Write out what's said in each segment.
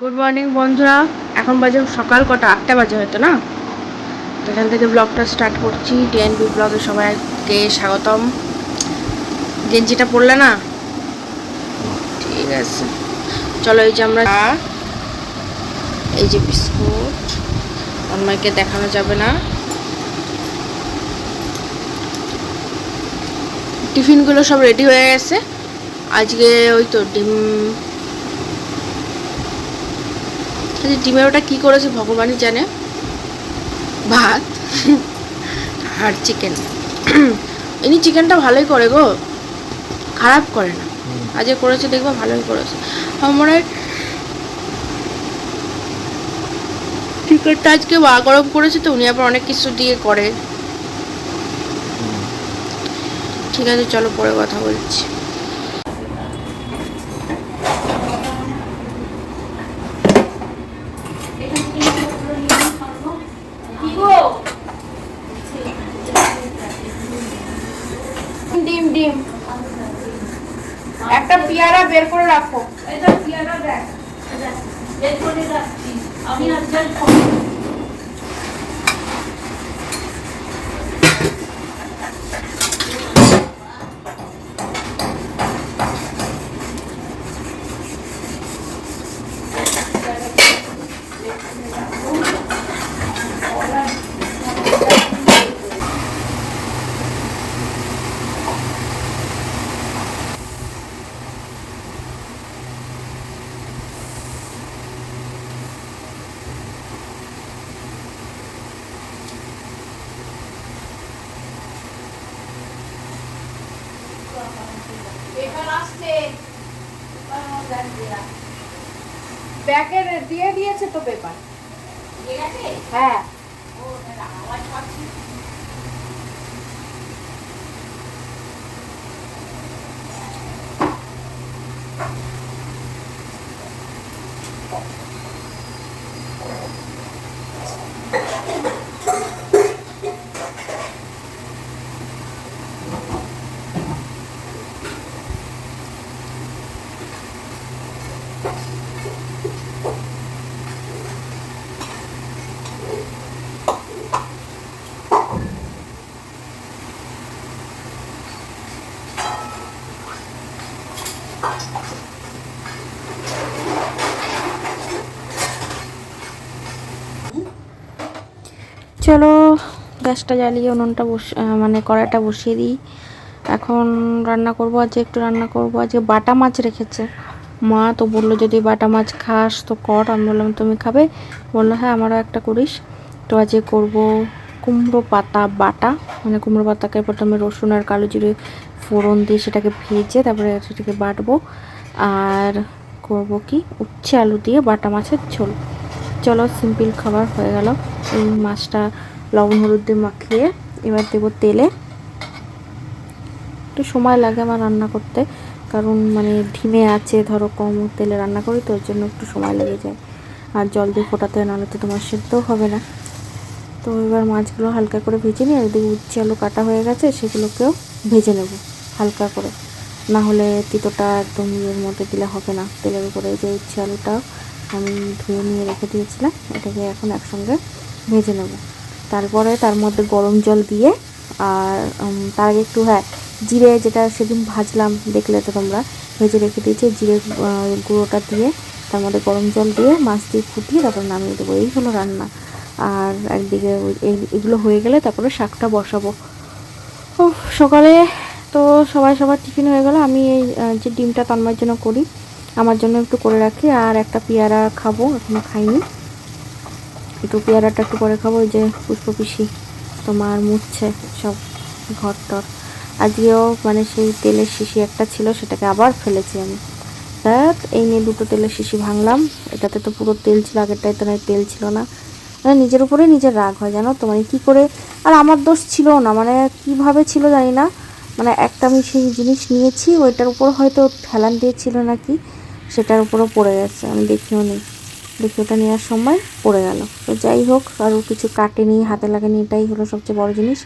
Good morning বন্ধুরা। এখন বাজে সকাল কটা? আটটা বাজে হয়তো, না? তো এখান থেকে ব্লগটা স্টার্ট করছি। ডিএনবি ব্লগে সবাইকে স্বাগতম। গেঞ্জিটা পরলে না? ঠিক আছে। চলো এই যে আমরা এই যে বিস্কুট, অন্যকে দেখানো যাবে না। টিফিনগুলো সব রেডি হয়ে গেছে। আজকে ওই তো ডিম ডিমের ওটা কী করেছে ভগবানই জানে। ভাত আর চিকেন ইনি চিকেনটা ভালোই করে গো খারাপ করে না। আজকে করেছে দেখব ভালোই করেছে। আমার মনে হয় চিকেনটা আজকে বা গরম করেছে তো উনি আবার অনেক কিছু দিয়ে করে। ঠিক আছে চলো পরে কথা বলছি। একটা পেয়ারা বের করে রাখো। এটা পিয়ারা দেখ। বের করে রাখছি। আমি আজকাল পেপার আসছে ব্যাগের দিয়ে দিয়েছে তো পেপার হ্যাঁ চলো, গ্যাসটা জ্বালিয়ে উনুনটা বস মানে কড়াইটা বসিয়ে দিই। এখন রান্না করব, আজকে একটু রান্না করব। আজকে বাটা মাছ রেখেছে। মা তো বলল, যদি বাটা মাছ খাস তো কর। আমি বললাম, তুমি খাবে? বলল হ্যাঁ আমারও একটা করিস। তো আজকে করব কুমড়ো পাতা বাটা। মানে কুমড়ো পাতাকে প্রথমে রসুন আর কালো জিরে ফোড়ন দিয়ে সেটাকে ভেজে তারপরে সেটাকে বাটবো। আর করব কি? উচ্ছে আলু দিয়ে বাটা মাছের ঝোল। চলো সিম্পল খাবার হয়ে গেল। এই মাছটা লবণ হলুদ দিয়ে মাখিয়ে এবার দেবো তেলে। একটু সময় লাগে আমার রান্না করতে কারণ মানে ধিমে আছে ধরো কম তেলে রান্না করি তো ওর জন্য একটু সময় লেগে যায়। আর জল দিয়ে ফোটাতে হয়, নাহলে তো তোমার সেদ্ধও হবে না। তো এবার মাছগুলো হালকা করে ভেজে আর এদিকে উচ্ছে আলু কাটা হয়ে গেছে সেগুলোকেও ভেজে নেব হালকা করে। না হলে তিতোটা একদম ইয়ের মধ্যে দিলে হবে না তেলের উপরে যে উচ্ছে আলুটা আমি ধুয়ে নিয়ে রেখে দিয়েছিলাম এটাকে এখন একসঙ্গে ভেজে নেব। তারপরে তার মধ্যে গরম জল দিয়ে আর তার আগে একটু হ্যাঁ জিরে যেটা সেদিন ভাজলাম দেখলে তো তোমরা ভেজে রেখে দিয়েছি জিরে গুঁড়োটা দিয়ে তার মধ্যে গরম জল দিয়ে মাছ দিয়ে ফুটিয়ে তারপর নামিয়ে দেবো। এই হলো রান্না। আর একদিকে এগুলো হয়ে গেলে তারপরে শাকটা বসাবো। উফ, সকালে তো সবাই সবার টিফিন হয়ে গেল। আমি এই যে ডিমটা তন্মার জন্য করি আমার জন্য একটু করে রাখি, আর একটা পেয়ারা খাব, এখনও খাইনি। একটু পেয়ারাটা একটু পরে খাব যে পুষ্প পিসি তোমার মুছছে সব ঘর টর আজকেও মানে সেই তেলের শিশি একটা ছিল, সেটাকে আবার ফেলেছি আমি। দেখ এই নিয়ে দুটো তেলের শিশি ভাঙলাম। এটাতে তো পুরো তেল ছিল আগেরটাই তো নয়, তেল ছিল না। মানে নিজের উপরে নিজের রাগ হয়, জানো তো? মানে কী করে? আর আমার দোষ ছিল না মানে কীভাবে ছিল জানি না। মানে একটা আমি সেই জিনিস নিয়েছি, ওইটার উপর হয়তো ফেলান দিয়েছিল নাকি সেটার উপরও পড়ে গেছে আমি দেখিও নি। দেখি ওটা নেওয়ার সময় পড়ে গেল। তো যাই হোক, আর কিছু কাটেনি, হাতে লাগেনি, এটাই হলো সবচেয়ে বড় জিনিস।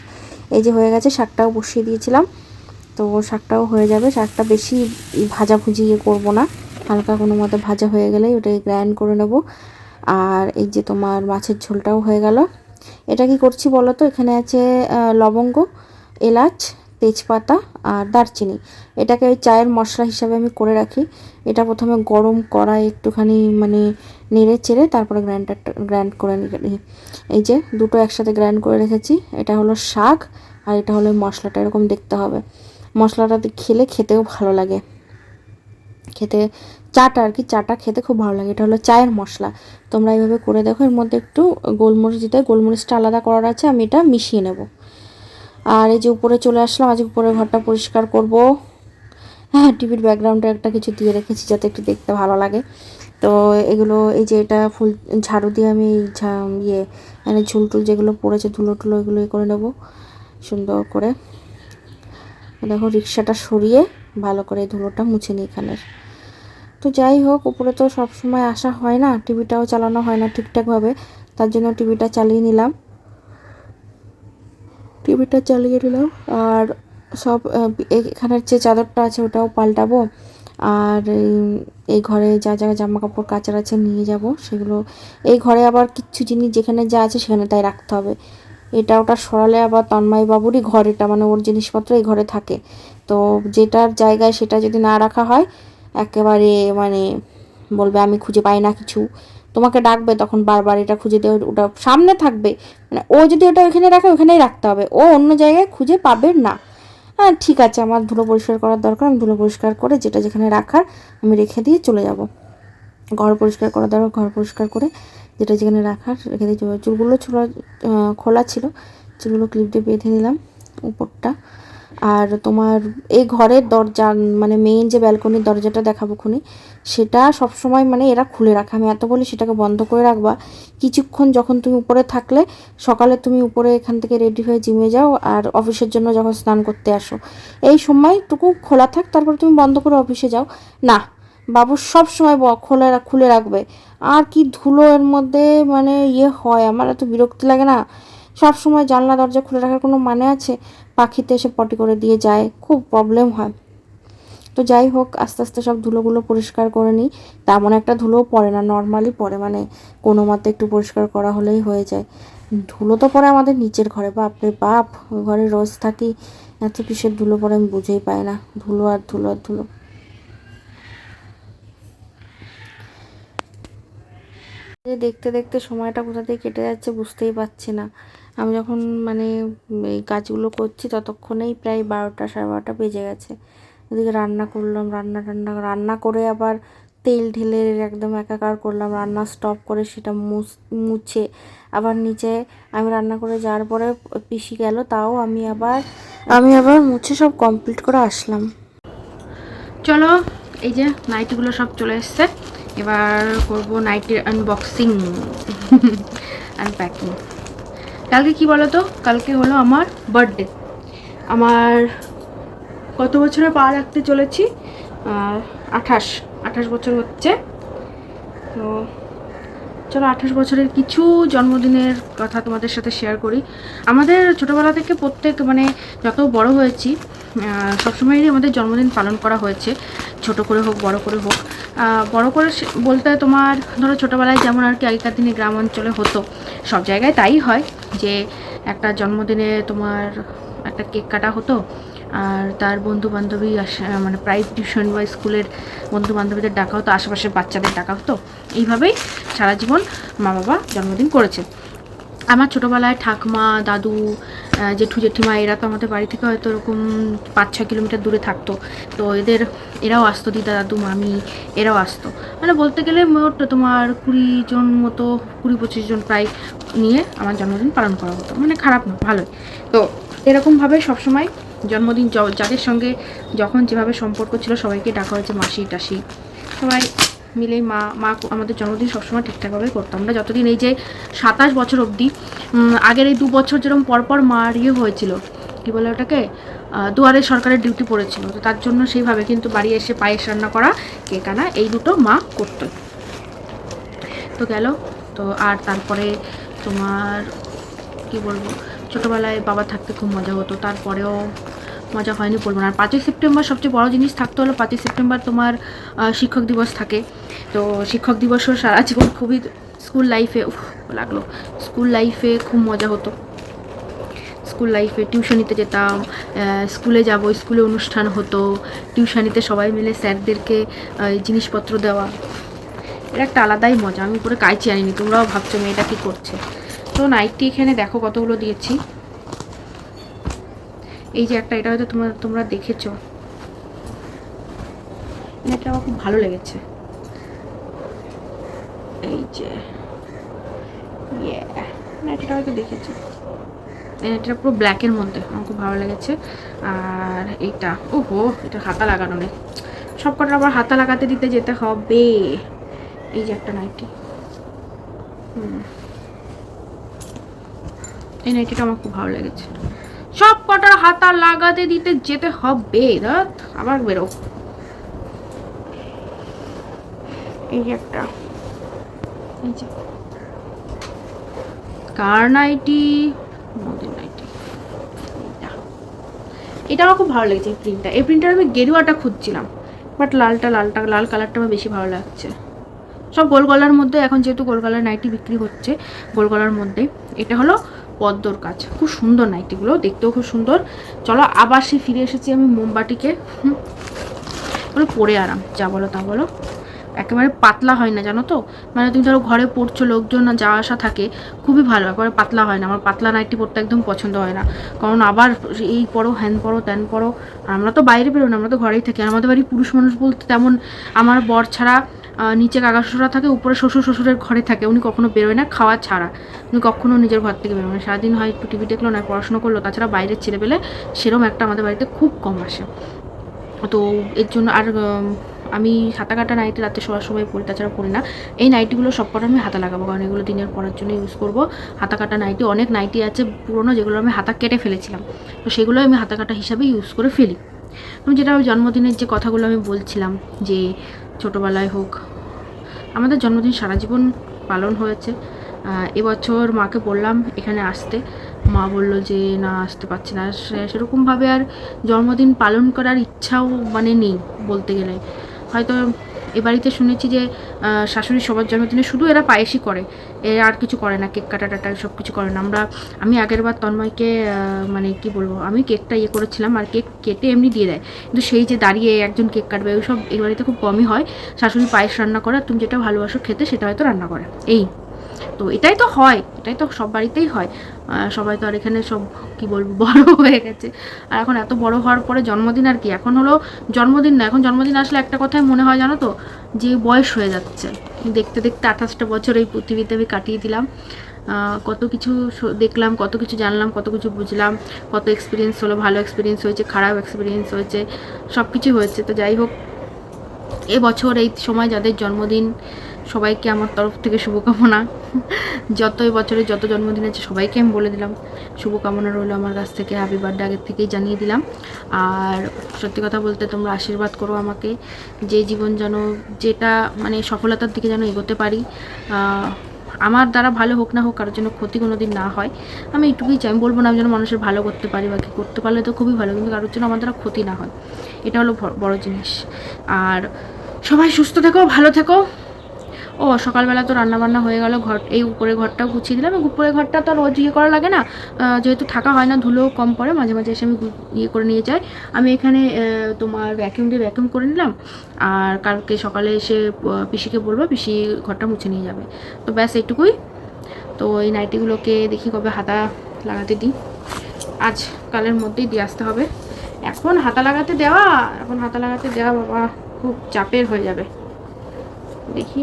এই যে হয়ে গেছে, শাকটাও বসিয়ে দিয়েছিলাম। তো শাকটাও হয়ে যাবে, শাকটা বেশি ভাজাভুজি ইয়ে করব না। হালকা কোনো মতো ভাজা হয়ে গেলেই ওটাকে গ্রাইন্ড করে নেব। আর এই যে তোমার মাছের ঝোলটাও হয়ে গেল। এটা কি করছি বলো তো? এখানে আছে লবঙ্গ, এলাচ, তেজপাতা আর দারচিনি। এটাকে ওই চায়ের মশলা হিসাবে আমি করে রাখি। এটা প্রথমে গরম কড়াই একটুখানি মানে নেড়ে চেড়ে তারপরে গ্রাইন্ডারটা গ্রাইন্ড করে নিই এই যে দুটো একসাথে গ্রাইন্ড করে রেখেছি। এটা হলো শাক আর এটা হলো মশলাটা, এরকম দেখতে হবে। মশলাটাতে খেলে খেতেও ভালো লাগে। খেতে চাটা আর কি, চাটা খেতে খুব ভালো লাগে। এটা হলো চায়ের মশলা। তোমরা এইভাবে করে দেখো। এর মধ্যে একটু গোলমরিচ দিতে। গোলমরিচটা আলাদা করার আছে। আমি এটা মিশিয়ে নেব। আর এই যে উপরে চলে আসলাম। আজ উপরে ঘরটা পরিষ্কার করব। হ্যাঁ টিভির ব্যাকগ্রাউন্ডে একটা কিছু দিয়ে রেখেছি যাতে একটু দেখতে ভালো লাগে। তো এগুলো, এই যে এটা ফুল ঝাড়ু দিয়ে আমি ইয়ে মানে ঝুল টুল যেগুলো পড়েছে, ধুলো টুলো এগুলো করে নেব, সুন্দর করে। দেখো, রিক্সাটা সরিয়ে ভালো করে ধুলোটা মুছে নিই এখানের। তো যাই হোক, উপরে তো সব সময় আসা হয় না, টিভিটাও চালানো হয় না ঠিকঠাকভাবে, তার জন্য টিভিটা চালিয়ে নিলাম। টিভিটা চালিয়ে নিলাম, আর সব এখানের যে চাদরটা আছে ওটাও পাল্টাবো। আর এই- ঘরে যা যা জামা কাপড় কাচার আছে নিয়ে যাব, সেগুলো। এই ঘরে আবার কিচ্ছু জিনিস যেখানে যা আছে সেখানে তাই রাখতে হবে। এটা ওটা সরালে আবার তন্ময় বাবুরই ঘর, এটা মানে ওর জিনিসপত্র এই ঘরে থাকে। তো যেটার জায়গায় সেটা যদি না রাখা হয়, একেবারে মানে বলবে, আমি খুঁজে পাই না কিছু। তোমাকে ডাকবে তখন বারবার, এটা খুঁজে দিয়ে ওটা সামনে থাকবে। মানে ও যদি ওটা ওখানে রাখে, ওখানেই রাখতে হবে। ও অন্য জায়গায় খুঁজে পাবে না। হ্যাঁ ঠিক আছে, আমার ধুলো পরিষ্কার করার দরকার, আমি ধুলো পরিষ্কার করে যেটা যেখানে রাখার আমি রেখে দিয়ে চলে যাব। ঘর পরিষ্কার করার দরকার, ঘর পরিষ্কার করে যেটা যেখানে রাখার রেখে দিয়ে চলে চুলগুলো ছোলা খোলা ছিল, চুলগুলো ক্লিপ দিয়ে বেঁধে নিলাম, উপরটা। আর তোমার এই ঘরের দরজা মানে মেইন যে ব্যালকনির দরজাটা দেখাবো খুনি, সেটা সবসময় মানে এরা খুলে রাখে। আমি এত বলি সেটাকে বন্ধ করে রাখবা। কিছুক্ষণ যখন তুমি উপরে থাকলে, সকালে তুমি উপরে এখান থেকে রেডি হয়ে জিমে যাও আর অফিসের জন্য যখন স্নান করতে আসো। এই সময়টুকু খোলা থাক, তারপর তুমি বন্ধ করে অফিসে যাও। না, বাবু সব সময় খোলা খুলে রাখবে। আর কি ধুলো এর মধ্যে মানে ইয়ে হয়, আমার এত বিরক্তি লাগে না। সব সময় জানলা, দরজা খুলে রাখার কোনো মানে আছে? পাখিতে এসে পটি করে দিয়ে যায়, খুব প্রবলেম হয়। তো যাই হোক, আস্তে আস্তে সব ধুলোগুলো পরিষ্কার করে নিই। তেমন একটা ধুলোও পড়ে না নর্মালি পড়ে মানে কোনো মতে একটু পরিষ্কার করা হলেই হয়ে যায়। ধুলো তো পড়ে আমাদের নিচের ঘরে বাপরে বাপ, ঘরে রোজ থাকি, এত কিসের ধুলো পরে আমি বুঝেই পাই না, ধুলো আর ধুলো আর ধুলো। দেখতে দেখতে সময়টা কোথা থেকে কেটে যাচ্ছে বুঝতেই পারছি না। আমি যখন মানে এই কাজগুলো করছি ততক্ষণেই প্রায় বারোটা সাড়ে বারোটা বেজে গেছে। ওদিকে রান্না করলাম রান্না টান্না রান্না করে আবার তেল ঢেলে একদম একাকার করলাম রান্না স্টপ করে সেটা মুছ- মুছে। আবার নিচে আমি রান্না করে যাওয়ার পরে পিসি গেল তাও আমি আবার আমি আবার মুছে সব কমপ্লিট করে আসলাম। চলো এই যে নাইটিগুলো সব চলে এসছে। এবার করব নাইটির আনবক্সিং আনপ্যাকিং কালকে কি বলো তো কালকে হলো আমার বার্থডে আমার কত বছরে পা রাখতে চলেছি? আঠাশ। আঠাশ বছর হচ্ছে। তো চলো আঠাশ বছরের কিছু জন্মদিনের কথা তোমাদের সাথে শেয়ার করি। আমাদের ছোটোবেলা থেকে প্রত্যেক মানে যত বড় হয়েছি সবসময়ই আমাদের জন্মদিন পালন করা হয়েছে। ছোট করে হোক, বড় করে হোক। বড় করে বলতে তোমার ধরো ছোটোবেলায় যেমন আর কি আগেকার দিনে গ্রাম অঞ্চলে হতো, সব জায়গায় তাই হয় যে একটা জন্মদিনে তোমার একটা কেক কাটা হতো, আর তার বন্ধু বান্ধবী মানে প্রাইভেট টিউশন বা স্কুলের বন্ধু বান্ধবীদের ডাকা হতো, আশেপাশের বাচ্চাদের ডাকা হতো। এইভাবেই সারা জীবন মা বাবা জন্মদিন করেছে। আমার ছোটোবেলায় ঠাকমা, দাদু জেঠু, জেঠিমা, এরা তো আমাদের বাড়ি থেকে হয়তো এরকম পাঁচ ছ কিলোমিটার দূরে থাকতো। তো এদের, এরাও আসতো, দিদা, দাদু, মামি, এরাও আসতো। মানে বলতে গেলে মোট তোমার কুড়ি জন মতো, কুড়ি, পঁচিশ জন প্রায় নিয়ে আমার জন্মদিন পালন করা হতো। মানে খারাপ না, ভালোই। তো এরকমভাবে সবসময় জন্মদিন যাদের সঙ্গে যখন যেভাবে সম্পর্ক ছিল সবাইকে ডাকা হয়েছে মাসি, টাসি। সবাই মিলে মা মা আমাদের জন্মদিন সবসময় ঠিকঠাকভাবে করতাম আমরা যতদিন এই যে সাতাশ বছর অবধি আগের এই দু বছর যেরকম পরপর মার ইয়ে হয়েছিল, কী বলে ওটাকে দুয়ারে সরকারের ডিউটি পড়েছিল। তো তার জন্য সেইভাবে কিন্তু বাড়ি এসে পায়েস রান্না করা কেক আনা, এই দুটো মা করতো। তো গেল, তো আর তারপরে তোমার, কি বলব, ছোটোবেলায় বাবা থাকতে খুব মজা হতো। তারপরেও মজা হয়নি বলব না। আর পাঁচই সেপ্টেম্বর সবচেয়ে বড় জিনিস থাকতে হলো, পাঁচই সেপ্টেম্বর তোমার শিক্ষক দিবস থাকে। তো শিক্ষক দিবসও সারা জীবন খুবই স্কুল লাইফে লাগল। স্কুল লাইফে খুব মজা হতো। স্কুল লাইফে টিউশনিতে যেতাম স্কুলে যাব, স্কুলে অনুষ্ঠান হতো, টিউশনিতে সবাই মিলে স্যারদেরকে জিনিসপত্র দেওয়া। এটা একটা আলাদাই মজা, আমি উপরে কাইচি আনিনি, তোমরাও ভাবছ মেয়েটা কী করছে। তো নাইটটি এখানে দেখো কতগুলো দিয়েছি। এই যে একটা, এটা হয়তো তোমরা তোমরা দেখেছ। এটা আমার খুব ভালো লেগেছে। এই যে এটা হয়তো দেখেছ। এটা পুরো ব্ল্যাকের মধ্যে, আমার খুব ভালো লেগেছে। আর এইটা ওহো, এটা হাতা লাগানো নেই। সব কটা আবার হাতা লাগাতে দিতে যেতে হবে। এই যে একটা নাইটি। হুম। এই নাইটিটা আমার খুব ভালো লেগেছে। সব কটার হাতা লাগাতে দিতে যেতে হবে দাঁত আবার বেরো। এই যে একটা। এই যে। কার নাইটি? মোদের নাইটি। এটা আমার খুব ভালো লেগেছে এই প্রিন্টটা। এই প্রিন্টার আমি গেরুয়াটা খুঁজছিলাম বাট লালটা লালটা লাল কালারটা আমার বেশি ভালো লাগছে। সব গোল গলার মধ্যে এখন যেহেতু গোল গলার নাইটি বিক্রি হচ্ছে গোল গলার মধ্যে এটা হলো পদ্মর কাজ খুব সুন্দর নাইটিগুলো, দেখতেও খুব সুন্দর। চলো আবার সে ফিরে এসেছি আমি মোমবাটিকে হুম। পরে আরাম, যা বলো তা বলো। একেবারে পাতলা হয় না, জানো তো? মানে তুমি ধরো ঘরে পড়ছো, লোকজন না যাওয়া আসা থাকে, খুবই ভালো, একেবারে পাতলা হয় না। আমার পাতলা নাইটি পরতে একদম পছন্দ হয় না। কারণ আবার এই পরো, হ্যান পরো, ত্যান পরো। আমরা তো বাইরে বেরো না, আমরা তো ঘরেই থাকি। আমাদের বাড়ি পুরুষ মানুষ বলতে তেমন আমার বর ছাড়া নিচে কাকা শ্বশুরা থাকে, উপরে শ্বশুর শ্বশুরের ঘরে থাকে। উনি কখনো বেরোয় না, খাওয়া ছাড়া। উনি কখনো নিজের ঘর থেকে বেরোয় না। সারাদিন হয় একটু টিভি দেখল না, পড়াশোনা করল, তাছাড়া বাইরের ছেলেবেলে সেরম একটা আমাদের বাড়িতে খুব কম আসে। তো এর জন্য আর আমি হাতা কাটা নাইটি রাতে শোয়ার সময় পরি তাছাড়া পরি না। এই নাইটিগুলো সব কটা আমি হাতা লাগাবো, কারণ এগুলো দিনের পরার জন্য ইউজ করব। হাতা কাটা নাইটি অনেক নাইটি আছে পুরোনো, যেগুলো আমি হাতা কেটে ফেলেছিলাম। তো সেগুলো আমি হাতা কাটা হিসাবে ইউজ করে ফেলি। আমি যেটা জন্মদিনের যে কথাগুলো আমি বলছিলাম, যে ছোটোবেলায় হোক। আমাদের জন্মদিন সারা জীবন পালন হয়েছে। এবছর মাকে বললাম এখানে আসতে। মা বলল যে, না, আসতে পারছি না। সেরকমভাবে আর জন্মদিন পালন করার ইচ্ছাও মানে নেই বলতে গেলে। হয়তো এ বাড়িতে শুনেছি যে শাশুড়ি সবার জন্মদিনে শুধু এরা পায়েসই করে। এ আর কিছু করে না, কেক কাটা টাটা সব কিছু করে না। আমরা, আমি আগের বার তন্ময়কে মানে কি বলব, আমি কেকটা ইয়ে করেছিলাম আর কেক কেটে এমনি দিয়ে দেয়। কিন্তু সেই যে দাঁড়িয়ে একজন কেক কাটবে, ওই সব এই বাড়িতে খুব কমই হয়। শাশুড়ি পায়েস রান্না করে, আর তুমি যেটা ভালোবাসো খেতে, সেটা হয়তো রান্না করে। এই। তো এটাই তো হয়, এটাই তো সব বাড়িতেই হয়। সবাই তো আর এখানে সব, কি বলব, বড় হয়ে গেছে। আর এখন এত বড় হওয়ার পরে জন্মদিন আর কি? এখন হলো জন্মদিন না, এখন জন্মদিন আসলে একটা কথাই মনে হয় জানো তো? যে বয়স হয়ে যাচ্ছে। দেখতে দেখতে আঠাশটা বছর এই পৃথিবীতে আমি কাটিয়ে দিলাম। কত কিছু দেখলাম, কত কিছু জানলাম, কত কিছু বুঝলাম, কত এক্সপিরিয়েন্স হলো, ভালো এক্সপিরিয়েন্স হয়েছে, খারাপ এক্সপিরিয়েন্স হয়েছে, সব কিছু হয়েছে। তো যাই হোক, এবছর এই সময় যাদের জন্মদিন, সবাইকে আমার তরফ থেকে শুভকামনা। যত এই বছরে যত জন্মদিন আছে, সবাইকে আমি বলে দিলাম। শুভকামনা রইল আমার কাছ থেকে হ্যাপি বার্থডে আগের থেকেই জানিয়ে দিলাম। আর সত্যি কথা বলতে তোমরা আশীর্বাদ করো আমাকে, যে জীবন যেন যেটা মানে সফলতার দিকে যেন এগোতে পারি। আমার দ্বারা ভালো হোক না হোক, কারোর জন্য ক্ষতি কোনো দিন না হয়। আমি এইটুকুই চাই। বলব না আমি যেন মানুষের ভালো করতে পারি বা কি করতে পারলে তো খুবই ভালো, কিন্তু কারোর জন্য আমার দ্বারা ক্ষতি না হয়। এটা হলো বড় জিনিস। আর সবাই সুস্থ থেকো, ভালো থেকো। ও, সকালবেলা তো রান্নাবান্না হয়ে গেল ঘর, এই উপরে ঘরটাও গুছিয়ে দিলাম। উপরে ঘরটা তো আর রোজ ইয়ে করা লাগে না। যেহেতু থাকা হয় না ধুলোও কম পড়ে, মাঝে মাঝে এসে আমি ইয়ে করে নিয়ে যাই। আমি এখানে তোমার ভ্যাকিউম দিয়ে ভ্যাকিউম করে নিলাম। আর কালকে সকালে এসে পিসিকে বলব, পিসি ঘরটা মুছে নিয়ে যাবে। তো ব্যাস এইটুকুই। তো এই নাইটিগুলোকে দেখি কবে হাতা লাগাতে দিই। আজ কালের মধ্যেই দিয়ে আসতে হবে। এখন হাতা লাগাতে দেওয়া, এখন হাতা লাগাতে দেওয়া বাবা, খুব চাপের হয়ে যাবে। দেখি।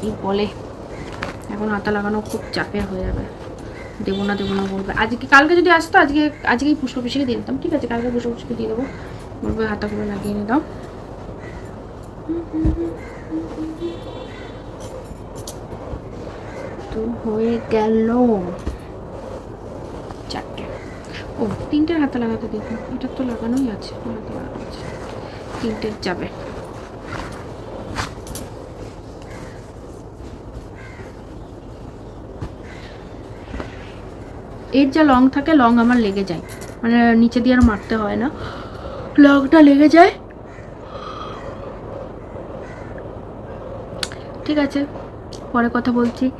কি বলে? এখন হাতা লাগানো খুব চাপের হয়ে যাবে। দেবো না দেবো না বলবে। আজকে, কালকে যদি আসতো, আজকে, আজকেই পুষ্প পিসিকে দিয়ে দিতাম। ঠিক আছে, কালকে পুষ্প পিসিকে দিয়ে দেবো। বলবে হাতাগুলো লাগিয়ে নিয়ে দাও। তো হয়ে গেল। চারটে। ও, তিনটের হাতে লাগাতে দেখুন। এটা তো লাগানোই আছে, হাতে আছে। তিনটের যাবে। এর যা লং থাকে লং আমার লেগে যায়। মানে নিচে দিয়ে আর মারতে হয় না। লংটা লেগে যায়। ঠিক আছে পরে কথা বলছি।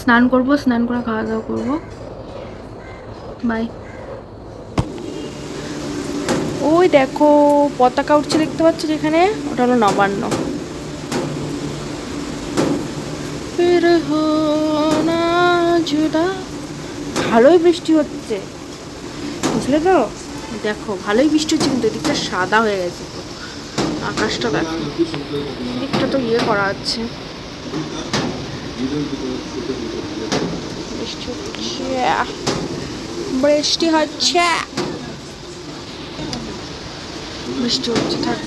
স্নান করব স্নান করে খাওয়া দাওয়া করব। বাই ওই দেখো পতাকা উঠছে দেখতে পাচ্ছ যেখানে? ওটা হলো নবান্ন। ফির না জুদা। ভালোই বৃষ্টি হচ্ছে। বুঝলে তো? দেখো, ভালোই বৃষ্টি হচ্ছে, কিন্তু এদিকটা সাদা হয়ে গেছে। আকাশটা দেখো। এদিকটা তো ইয়ে করা আছে বৃষ্টি হচ্ছে। বৃষ্টি হচ্ছে। বৃষ্টি হচ্ছে, থাক।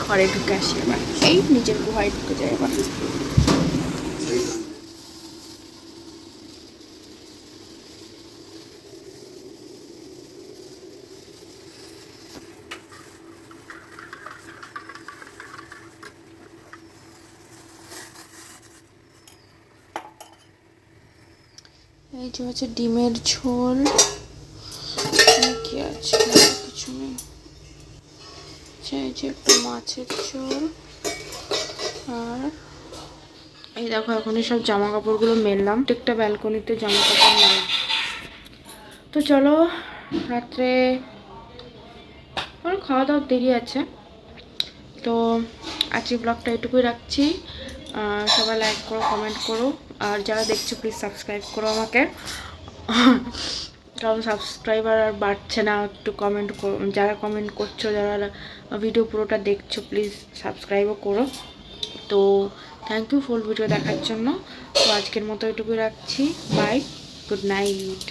ঘরে ঢুকে আসি এবার। এই, নিজের গুহায় ঢুকে যায় এবার। এই যে হচ্ছে ডিমের ঝোল। কি আছে? কিছু নেই। আচ্ছা, এই যে একটু মাছের ঝোল। আর এই দেখো এখন সব জামা কাপড়গুলো মেললাম। একটা ব্যালকনিতে জামা কাপড় মেলাম তো চলো রাত্রে আমার খাওয়া দাওয়ার দেরি আছে। তো আজকে ব্লগটা এটুকুই রাখছি। সবাই লাইক করো কমেন্ট করো। আর যারা দেখছ প্লিজ সাবস্ক্রাইব করো আমাকে। কারণ সাবস্ক্রাইবার আর বাড়ছে না, একটু কমেন্ট যারা কমেন্ট করছ, যারা ভিডিও পুরোটা দেখছ প্লিজ সাবস্ক্রাইবও করো। তো থ্যাংক ইউ ফুল ভিডিও দেখার জন্য। তো আজকের মতো এটুকু রাখছি। Bye good night